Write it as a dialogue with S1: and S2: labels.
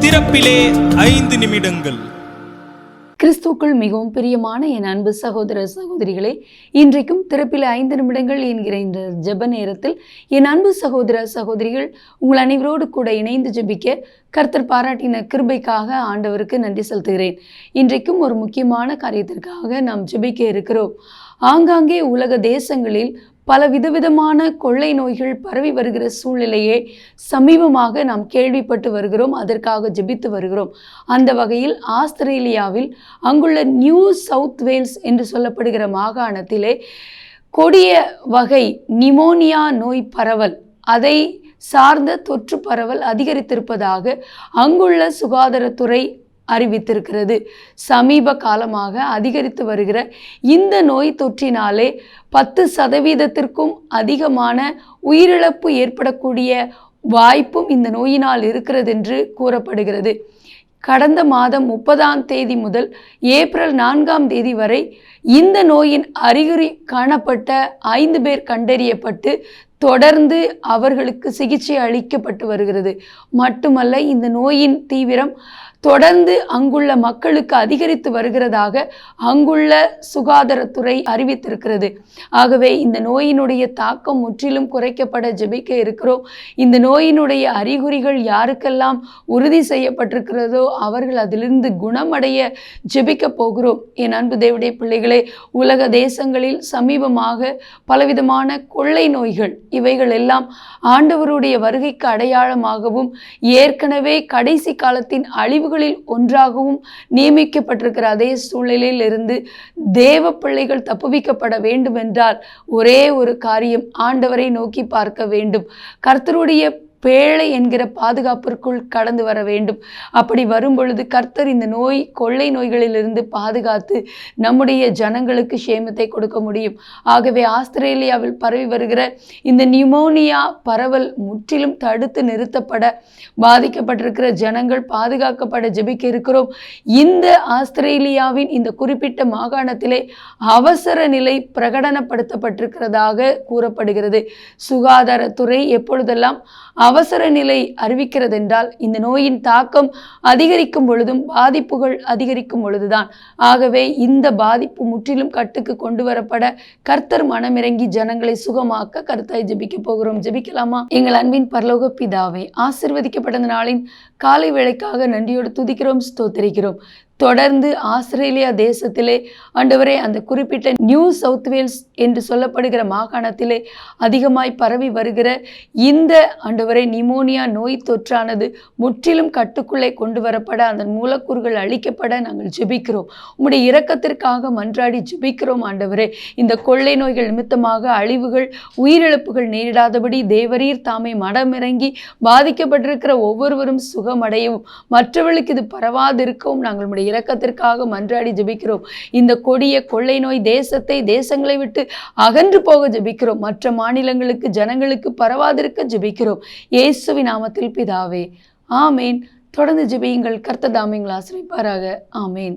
S1: திறப்பிலே ஐந்து நிமிடங்கள்.
S2: கிறிஸ்துக்குள் மிகவும் பிரியமான என் அன்பு சகோதர சகோதரிகளே இன்றைக்கும் திறப்பில் ஐந்து நிமிடங்கள் என்கிற இந்த ஜெப நேரத்தில் என் அன்பு சகோதர சகோதரிகள் உங்கள் அனைவரோடு கூட இணைந்து ஜெபிக்க கர்த்தர் பாராட்டின கிருபைக்காக ஆண்டவருக்கு நன்றி செலுத்துகிறேன். இன்றைக்கும் ஒரு முக்கியமான காரியத்திற்காக நாம் ஜெபிக்க இருக்கிறோம். ஆங்காங்கே உலக தேசங்களில் பல விதவிதமான கொள்ளை நோய்கள் பரவி வருகிற சூழ்நிலையை சமீபமாக நாம் கேள்விப்பட்டு வருகிறோம் அதற்காக ஜெபித்து வருகிறோம். அந்த வகையில் ஆஸ்திரேலியாவில் அங்குள்ள நியூ சவுத் வேல்ஸ் என்று சொல்லப்படுகிற மாகாணத்திலே கொடிய வகை நிமோனியா நோய் பரவல் அதை சார்ந்த தொற்று பரவல் அதிகரித்திருப்பதாக அங்குள்ள சுகாதாரத்துறை அறிவித்திருக்கிறது. சமீப காலமாக அதிகரித்து வருகிற இந்த நோய் தொற்றினாலே பத்து சதவீதத்திற்கும் அதிகமான உயிரிழப்பு ஏற்படக்கூடிய வாய்ப்பும் இந்த நோயினால் இருக்கிறது என்று கூறப்படுகிறது. கடந்த மாதம் முப்பதாம் தேதி முதல் ஏப்ரல் நான்காம் தேதி வரை இந்த நோயின் அறிகுறி காணப்பட்ட ஐந்து பேர் கண்டறியப்பட்டு தொடர்ந்து அவர்களுக்கு சிகிச்சை அளிக்கப்பட்டு வருகிறது. மட்டுமல்ல இந்த நோயின் தீவிரம் தொடர்ந்து அங்குள்ள மக்களுக்கு அதிகரித்து வருகிறதாக அங்குள்ள சுகாதாரத்துறை அறிவித்திருக்கிறது. ஆகவே இந்த நோயினுடைய தாக்கம் முற்றிலும் குறைக்கப்பட ஜெபிக்க இருக்கிறோம். இந்த நோயினுடைய அறிகுறிகள் யாருக்கெல்லாம் உறுதி செய்யப்பட்டிருக்கிறதோ அவர்கள் அதிலிருந்து குணமடைய ஜெபிக்க போகிறோம். என் அன்பு தேவடைய பிள்ளைகளே உலக தேசங்களில் சமீபமாக பலவிதமான கொள்ளை நோய்கள் இவைகள் எல்லாம் ஆண்டவருடைய வருகைக்கு அடையாளமாகவும் ஏற்கனவே கடைசி காலத்தின் அழிவுகளில் ஒன்றாகவும் நியமிக்கப்பட்டிருக்கிற அதே சூழ்நிலையிலிருந்து தேவ பிள்ளைகள் தப்புவிக்கப்பட வேண்டும் என்றால் ஒரே ஒரு காரியம் ஆண்டவரை நோக்கி பார்க்க வேண்டும். கர்த்தருடைய பேழை என்கிற பாதுகாப்பிற்குள் கடந்து வர வேண்டும். அப்படி வரும் பொழுது கர்த்தர் இந்த நோய் கொள்ளை நோய்களிலிருந்து பாதுகாத்து நம்முடைய ஜனங்களுக்கு சேமத்தை கொடுக்க முடியும். ஆகவே ஆஸ்திரேலியாவில் பரவி வருகிற இந்த நியூமோனியா பரவல் முற்றிலும் தடுத்து நிறுத்தப்பட பாதிக்கப்பட்டிருக்கிற ஜனங்கள் பாதுகாக்கப்பட ஜபிக்க இருக்கிறோம். இந்த ஆஸ்திரேலியாவின் இந்த குறிப்பிட்ட மாகாணத்திலே அவசர நிலை பிரகடனப்படுத்தப்பட்டிருக்கிறதாக கூறப்படுகிறது. சுகாதாரத்துறை எப்பொழுதெல்லாம் அவசர நிலை அறிவிக்கிறதென்றால் இந்த நோயின் தாக்கம் அதிகரிக்கும் பொழுதும் பாதிப்புகள் அதிகரிக்கும் பொழுதுதான். ஆகவே இந்த பாதிப்பு முற்றிலும் கட்டுக்கு கொண்டு வரப்பட கர்த்தர் மனமிறங்கி ஜனங்களை சுகமாக்க கருத்தாய் ஜெபிக்க போகிறோம். ஜெபிக்கலாமா? எங்கள் அன்பின் பரலோக பிதாவை ஆசிர்வதிக்கப்பட்ட நாளின் காலை வேளைக்காக நன்றியோடு துதிக்கிறோம் ஸ்தோத்திரிக்கிறோம். தொடர்ந்து ஆஸ்திரேலியா தேசத்திலே ஆண்டவரே அந்த குறிப்பிட்ட நியூ சவுத் வேல்ஸ் என்று சொல்லப்படுகிற மாகாணத்திலே அதிகமாய் பரவி வருகிற இந்த ஆண்டவரே நிமோனியா நோய் தொற்றானது முற்றிலும் கட்டுக்குள்ளே கொண்டு வரப்பட அந்த மூலக்கூறுகள் அழிக்கப்பட நாங்கள் ஜெபிக்கிறோம். உம்முடைய இரக்கத்திற்காக மன்றாடி ஜெபிக்கிறோம் ஆண்டவரே. இந்த கொள்ளை நோய்கள் நிமித்தமாக அழிவுகள் உயிரிழப்புகள் நேரிடாதபடி தேவரீர் தாமே மடமிறங்கி பாதிக்கப்பட்டிருக்கிற ஒவ்வொருவரும் சுகமடையவும் மற்றவர்களுக்கு இது பரவாதிருக்கவும் நாங்கள் உடைய இரக்கத்திற்காக மன்றாடி ஜெபிக்கிறோம். இந்த கொடிய கொள்ளை நோய் தேசத்தை தேசங்களை விட்டு அகன்று போக ஜெபிக்கிறோம். மற்ற மாநிலங்களுக்கு ஜனங்களுக்கு பரவாதிருக்க ஜெபிக்கிறோம். இயேசுவி நாமத்தில் பிதாவே ஆமேன். தொடர்ந்து ஜெபியுங்கள். கர்த்ததாமிங்களை ஆசிரிப்பாராக ஆமேன்.